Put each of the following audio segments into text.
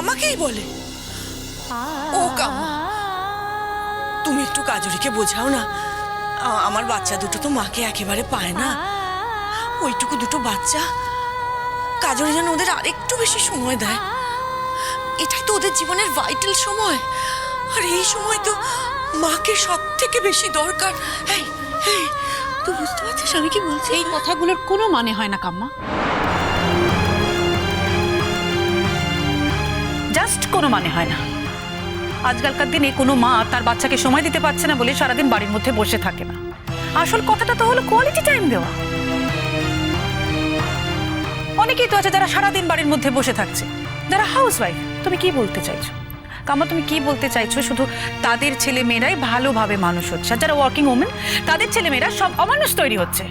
আমাকেই বলে। ও কাম্মা তুমি একটু কাজরিকে বোঝাও না। আমার বাচ্চা দুটো তো মাকে একেবারে পায় না। ওইটুকু দুটো বাচ্চা, কাজরি যেন ওদের আরেকটু বেশি সময় দেয়। এটাই তো ওদের জীবনের ভাইটাল সময়। আর এই সময় তো মাকে সব থেকে বেশি দরকার। তুই বুঝতে পারছিস আমি কি বলছি? এই কথাগুলোর কোনো মানে হয় না, কাম্মা। জাস্ট কোনো মানে হয় না। আজকালকার দিনে কোনো মা তার বাচ্চাকে সময় দিতে পারছে না বলে সারাদিন বাড়ির মধ্যে বসে থাকে না। আসল কথাটা তো হলো কোয়ালিটি টাইম দেওয়া। অনেকেই তো আছে যারা সারাদিন বাড়ির মধ্যে বসে থাকছে। যারা হাউস ওয়াইফ তুমি কি বলতে চাইছো? কামা, তুমি কি বলতে চাইছো? শুধু তাদের ছেলে মেয়েরাই ভালোভাবে মানুষ হচ্ছে। আর যারা ওয়ার্কিং ওমেন তাদের ছেলে মেয়েরা সব অমানুষ তৈরি হচ্ছে।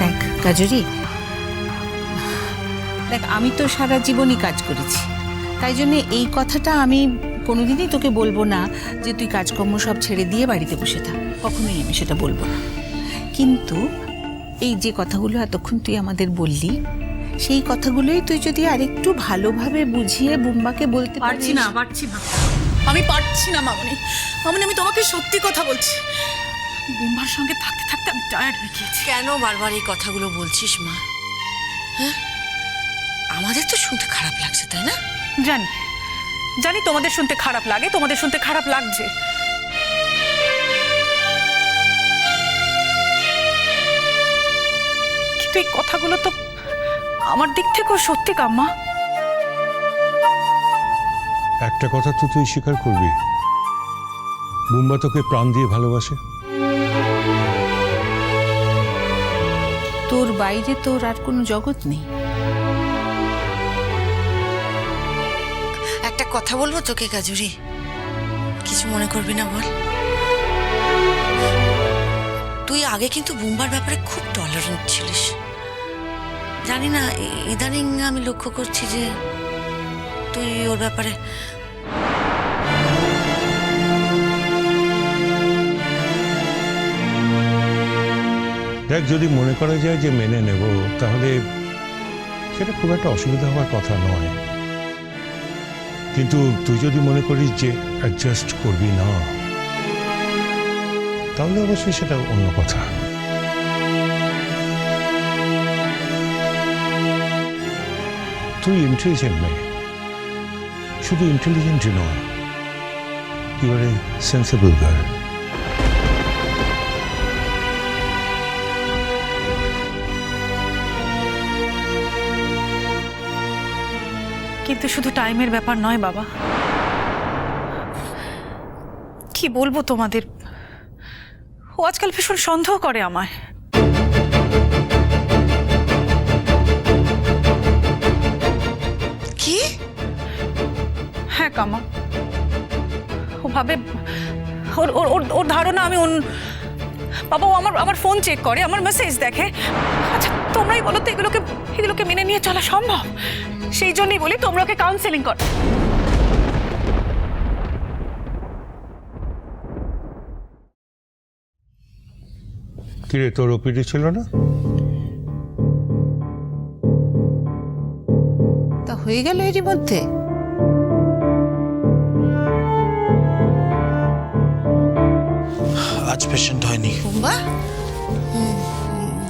দেখ, কাজরি দেখ আমি তো সারা জীবনই কাজ করেছি। তাই জন্য এই কথাটা আমি কোনোদিনই তোকে বলব না যে তুই কাজকর্ম সব ছেড়ে দিয়ে বাড়িতে বসে থাক। কখনোই আমি সেটা বলব না। কিন্তু এই যে কথাগুলো এতক্ষণ তুই আমাদের বললি সেই কথাগুলোই তুই যদি আরেকটু ভালোভাবে বুঝিয়ে বুম্বাকে বলতে পারছি না পারছি না। আমি পারছি না মামনি। মামনি আমি তোমাকে সত্যি কথা বলছি। বুম্বার সঙ্গে থাকতে থাকতে আমি টায়ার্ড হয়ে গিয়েছি। কেন বারবার এই কথাগুলো বলছিস মা? হ্যাঁ? আমাদের তো শুনতে খারাপ লাগছে তাই না? জানি জানি তোমাদের শুনতে খারাপ লাগে তোমাদের শুনতে খারাপ লাগছে। কিন্তু এই কথাগুলো তো আমার দিক থেকেও সত্যি কাম্মা। একটা কথা তো তুই স্বীকার করবি। বুম্বা তোকে প্রাণ দিয়ে ভালোবাসে। তোর বাইরে তোর আর কোনো জগৎ নেই। কথা বলব তোকে, কাজুরি? কিছু মনে করবি না, বল। তুই আগে কিন্তু বুম্বার ব্যাপারে খুব টলারেন্ট ছিলিস। জানি না ইদানিং আমি লক্ষ্য করছি যে তুই ওর ব্যাপারে দেখ, যদি মনে করা যায় যে মেনে নেব, তাহলে সেটা খুব একটা অসুবিধা হওয়ার কথা নয়। কিন্তু তুই যদি মনে করিস যে অ্যাডজাস্ট করবি না, তাহলে অবশ্যই সেটা অন্য কথা। তুই ইন্টেলিজেন্ট মেয়ে। শুধু ইন্টেলিজেন্টই নয় you are a sensible girl কিন্তু শুধু টাইমের ব্যাপার নয় বাবা। কি বলব তোমাদের? ও আজকাল ভীষণ সন্দেহ করে আমায়। কি? হ্যাঁ কামা। ও ভাবে ওর ওর ওর ধারণা আমি বাবা ও আমার আমার ফোন চেক করে আমার মেসেজ দেখে। আচ্ছা তোমরাই বলো তো এগুলোকে এগুলোকে মেনে নিয়ে চলা সম্ভব? সেই জন্যই বলি তোমরা ওকে কাউন্সেলিং কর। কিরে তোর ওপিডি ছিল না? তা হয়ে গেল এরই মধ্যে। পেশেন্ট হয়নি। হুম,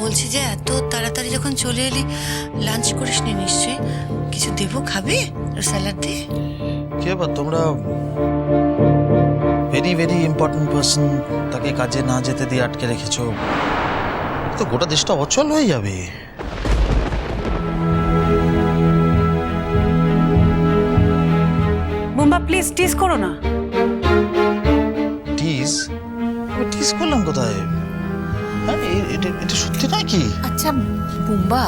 বলছি যে এত তাড়াতাড়ি যখন চলে এলি লাঞ্চ করিস নি নিশ্চয়ই? কিছু দেবো খাবি? স্যালাড দিয়ে? কে বা তোমরা ভেরি ভেরি ইম্পর্টেন্ট পার্সন তাকে কাজে না যেতে দিয়ে আটকে রেখেছো। তো গোটা দেশটা অচল হয়ে যাবে। বোম্বা প্লিজ টিস করো না। টিস করলাম কোথায়? হ্যাঁ এটা এটা সত্যি নয় কি? আচ্ছা বুম্বা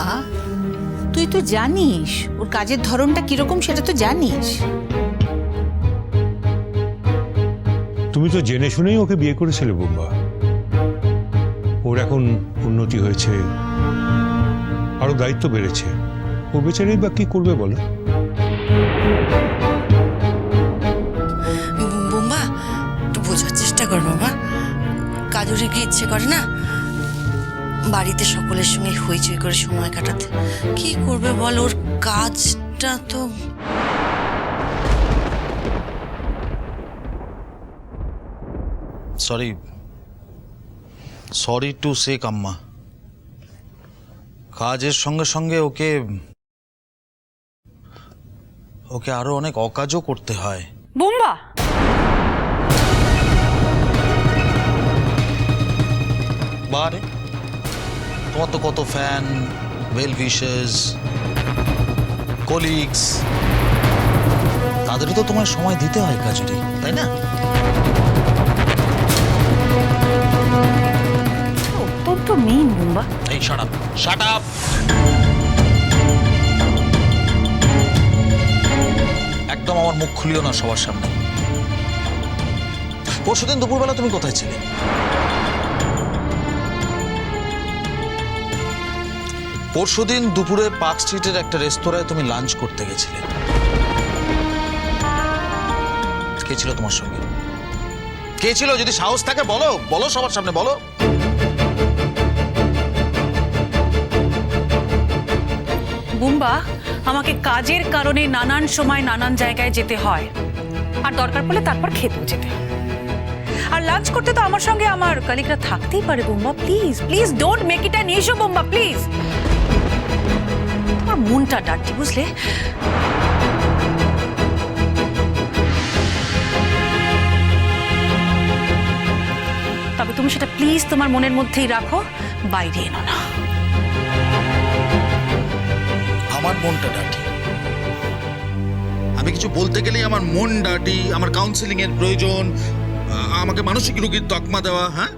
তুই তো জানিস ওর কাজের ধরনটা কীরকম সেটা তো জানিস। তুমি তো জেনে শুনেই ওকে বিয়ে করেছিলে বুম্বা। ওর এখন উন্নতি হয়েছে আরও দায়িত্ব বেড়েছে। ও বেচারেই বা কি করবে বলো? বুম্বা একটু বোঝার চেষ্টা কর বাবা। কাজুরি কি ইচ্ছে করে না? বাড়িতে সকলের সঙ্গে হইচই করে সময় কাটাতে। কি করবে বল ওর কাজটা তো সরি সরি টু সে কাম্মা কাজের সঙ্গে সঙ্গে ওকে ওকে আরও অনেক অকাজও করতে হয়। বুম্বা! তোমার তো কত ফ্যান ওয়েল উইশার্স কলিগস তাদেরও তো তোমার সময় দিতে হয় কাজটি তাই না? অত্যন্ত মেইন বুম্বা এই শাট আপ শাট আপ একদম আমার মুখ খুলিও না সবার সামনে। পরশুদিন দুপুরবেলা তুমি কোথায় ছিলে? পরশুদিন দুপুরে পার্ক স্ট্রিটের একটা রেস্তোরাঁয় তুমি লাঞ্চ করতে গেছিলে। কে ছিল তোমার সঙ্গে? কে ছিল? যদি সাহস থাকে, বলো। বলো সবার সামনে, বলো। বুম্বা, আমাকে কাজের কারণে নানান সময় নানান জায়গায় যেতে হয়। আর দরকার পড়লে তারপর খেতেও যেতে। আর লাঞ্চ করতে তো আমার সঙ্গে আমার কালিকরা থাকতেই পারে Bumba. Please please don't make it an issue Bumba, please. মনটা ডাটি বুঝলে? তবে তুমি সেটা প্লিজ তোমার মনের মধ্যেই রাখো, বাইরে এনো না। আমার মনটা ডাটি। আমি কিছু বলতে গেলেই আমার মন ডাটি, আমার কাউন্সিলিং এর প্রয়োজন আমাকে মানসিক রোগীর তকমা দেওয়া হ্যাঁ?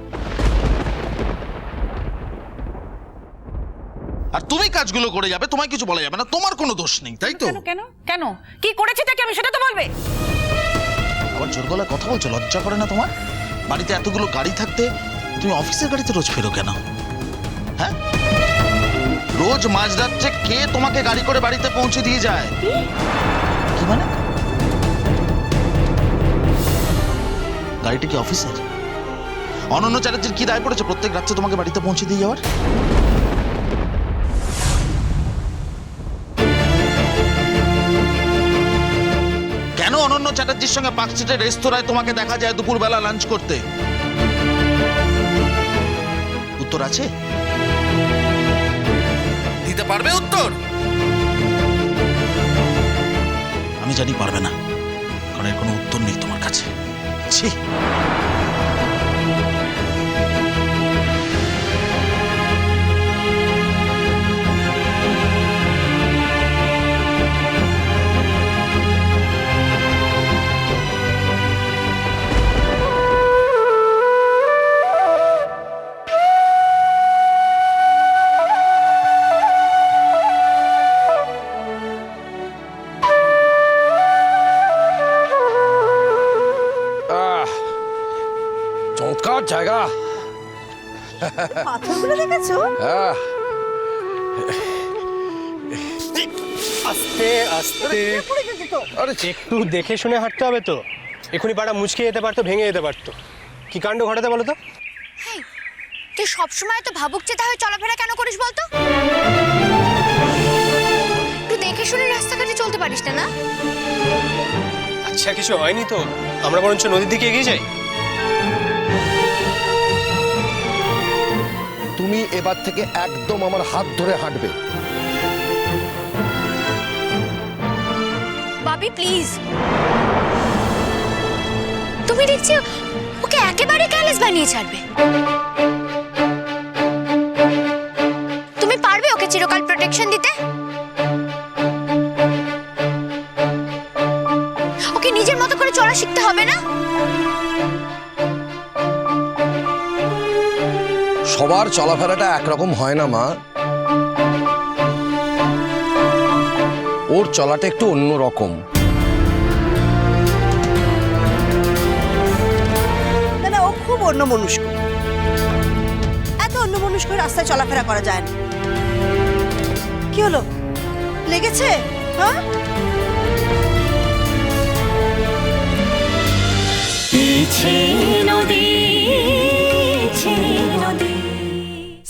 আর তুমি কাজগুলো করে যাবে তোমায় কিছু বলা যাবে না তোমার কোনো দোষ নেই তাই তো? কেন কেন কেন? কি করেছে তাকে আমি সেটা তো বলবে। আবার জোর গলায় কথা বলছো লজ্জা করে না তোমার? বাড়িতে এতগুলো গাড়ি থাকতে তুমি অফিসের গাড়িতে রোজ ফেরো কেন? হ্যাঁ? রোজ মাঝরাত্রে কে তোমাকে গাড়ি করে বাড়িতে পৌঁছে দিয়ে যায়? কি? মানে? গাড়িটা কি অফিসের? অনন্য চ্যাটার্জির কি দায় পড়েছে প্রত্যেক রাত্রে তোমাকে বাড়িতে পৌঁছে দিয়ে যাওয়ার? অনন্য চ্যাটার্জির সঙ্গে পার্ক স্ট্রিটের রেস্তোরাঁয় তোমাকে দেখা যায় দুপুরবেলা লাঞ্চ করতে। উত্তর আছে? দিতে পারবে উত্তর? আমি জানি পারবে না কারণ এর কোনো উত্তর নেই তোমার কাছে। ছি! পাথরগুলো দেখেছ? আহ। আস্তে আস্তে। আরে একটু দেখে শুনে হাঁটতে হবে তো। এখনই পাটা মুচকে যেতে পারতো ভেঙে যেতে পারতো। কি কাণ্ড ঘটাতে বলো তো? তুই সবসময় তো ভাবুক চেতা হয়ে চলাফেরা কেন করিস বলতো? একটু দেখে শুনে রাস্তাঘাটে চলতে পারিস না না? আচ্ছা কিছু হয়নি তো? আমরা বরঞ্চ নদীর দিকে এগিয়ে যাই? তুমি এবার থেকে একদম আমার হাত ধরে হাঁটবে। বাবি প্লিজ তুমি দেখছি, ওকে একেবারে ক্যালেস বানিয়ে ছাড়বে। তুমি পারবে ওকে চিরকাল প্রোটেকশন দিতে? ওকে নিজের মতো করে চলা শিখতে হবে না? সবার চলাফেরাটা একরকম হয় না, মা। ওর চলাটা একটু অন্য রকম। না ও খুব অন্য মনুষ্ক এত অন্য মনুষ্ক রাস্তায় চলাফেরা করা যায় না। কি হলো? লেগেছে? হ্যাঁ?